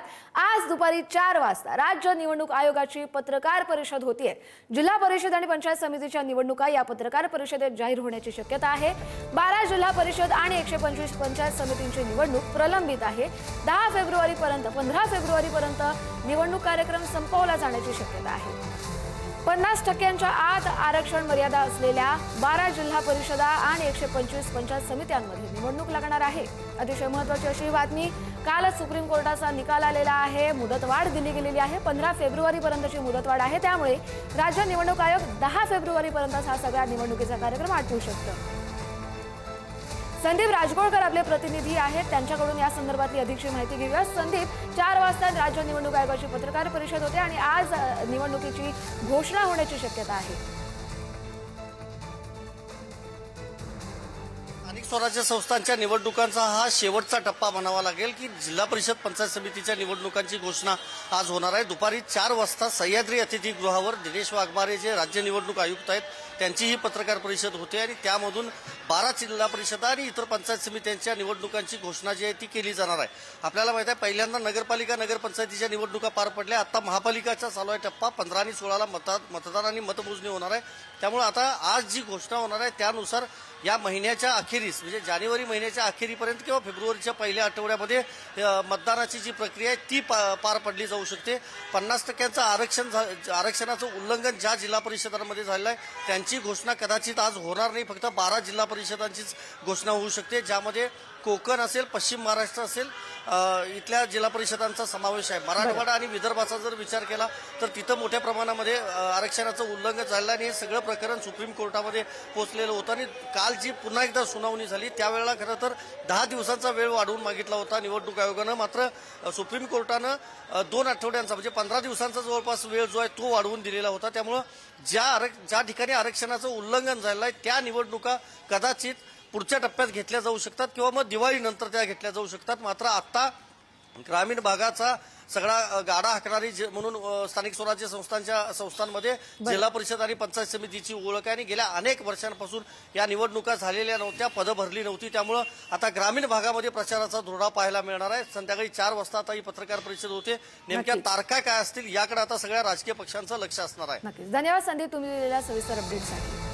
जिल्ह्यात आज दुपारी चार वाजता राज्य निवडणूक आयोगाची पत्रकार परिषद होतीये जिल्हा परिषद आणि पंचायत समितीच्या निवडणुका या पत्रकार परिषदेत जाहीर होण्याची शक्यता आहे. बारा जिल्हा परिषद आणि एकशे पंचवीस पंचायत समितींची निवडणूक प्रलंबित आहे. दहा फेब्रुवारीपर्यंत पंधरा फेब्रुवारीपर्यंत निवडणूक कार्यक्रम संपवला जाण्याची शक्यता आहे. पन्नास टक्क्यांच्या आत आरक्षण मर्यादा असलेल्या बारा जिल्हा परिषदा आणि एकशे पंचवीस पंचायत समित्यांमध्ये निवडणूक लागणार आहे. अतिशय महत्वाची अशी बातमी कालच सुप्रीम कोर्टाचा निकाल आलेला आहे. मुदतवाढ दिली गेलेली आहे. पंधरा फेब्रुवारीपर्यंतची मुदतवाढ आहे. त्यामुळे राज्य निवडणूक आयोग दहा फेब्रुवारीपर्यंत हा सगळ्या निवडणुकीचा कार्यक्रम आटवू शकतो. संदीप राजगोळकर आपले प्रतिनिधी आहेत. त्यांच्याकडून या संदर्भातली अधिकची माहिती घेऊया. संदीप चार वाजता राज्य निवडणूक आयोगाची पत्रकार परिषद होते आणि आज निवडणुकीची घोषणा होण्याची शक्यता आहे. स्वराज्य संस्थांच्या निवडणुकांचा हा शेवटचा टप्पा म्हणावा लागेल की जिल्हा परिषद पंचायत समितीच्या निवडणुकांची घोषणा आज होणार आहे. दुपारी चार वाजता सह्याद्री अतिथीगृहावर दिनेश वाघमारे जे राज्य निवडणूक आयुक्त आहेत त्यांचीही पत्रकार परिषद होते आणि त्यामधून बारा जिल्हा परिषदा आणि इतर पंचायत समित्यांच्या निवडणुकांची घोषणा जी आहे ती केली जाणार आहे. आपल्याला माहिती आहे पहिल्यांदा नगरपालिका नगरपंचायतीच्या निवडणुका पार पडल्या. आता महापालिकाचा चालू आहे टप्पा. पंधरा आणि सोळाला मता मतदान आणि मतमोजणी होणार आहे. त्यामुळे आता आज जी घोषणा होणार आहे त्यानुसार या महिन्याच्या अखेरीस म्हणजे जानेवारी महिन्याच्या अखेरीपर्यंत किंवा फेब्रुवारीच्या पहिल्या आठवड्यामध्ये मतदानाची जी प्रक्रिया आहे ती पा- पार पडली जाऊ शकते. पन्नास टक्क्यांचं आरक्षण झा- आरक्षणाचं उल्लंघन ज्या जिल्हा परिषदांमध्ये झालेलं आहे त्यांची घोषणा कदाचित आज होणार नाही. फक्त बारा जिल्हा परिषदांचीच घोषणा होऊ शकते ज्यामध्ये कोकण असेल पश्चिम महाराष्ट्र असेल इथल्या जिल्हा परिषदांचा समावेश आहे. मराठवाडा आणि विदर्भाचा जर विचार केला तर तिथं मोठ्या प्रमाणामध्ये आरक्षणाचं उल्लंघन झालं आणि हे सगळं प्रकरण सुप्रीम कोर्टामध्ये पोहोचलेलं होतं. आणि काल जी पुन्हा एकदा सुनावणी झाली. त्यावेळेला खरं तर दहा दिवसांचा वेळ वाढवून मागितला होता निवडणूक आयोगानं. मात्र सुप्रीम कोर्टानं दोन आठवड्यांचा म्हणजे पंधरा दिवसांचा जवळपास वेळ जो आहे तो वाढवून दिलेला होता. त्यामुळं ज्या आरक ज्या ठिकाणी आरक्षणाचं उल्लंघन झालेलं आहे त्या निवडणुका कदाचित पुढच्या टप्प्यात घेतल्या जाऊ शकतात किंवा मग दिवाळीनंतर त्या घेतल्या जाऊ शकतात. मात्र आत्ता ग्रामीण भागाचा सगळा गाडा हाकणारी म्हणून स्थानिक स्वराज्य संस्थांच्या संस्थांमध्ये जिल्हा परिषद आणि पंचायत समितीची ओळख आहे आणि गेल्या अनेक वर्षांपासून या निवडणुका झालेल्या नव्हत्या पदं भरली नव्हती. त्यामुळं आता ग्रामीण भागामध्ये प्रचाराचा धोरणा पाहायला मिळणार आहे. संध्याकाळी चार वाजता आता ही पत्रकार परिषद होते. नेमक्या. तारखा काय असतील याकडे आता सगळ्या राजकीय पक्षांचं लक्ष असणार आहे. धन्यवाद संदीप तुम्ही दिलेल्या सविस्तर अपडेटसाठी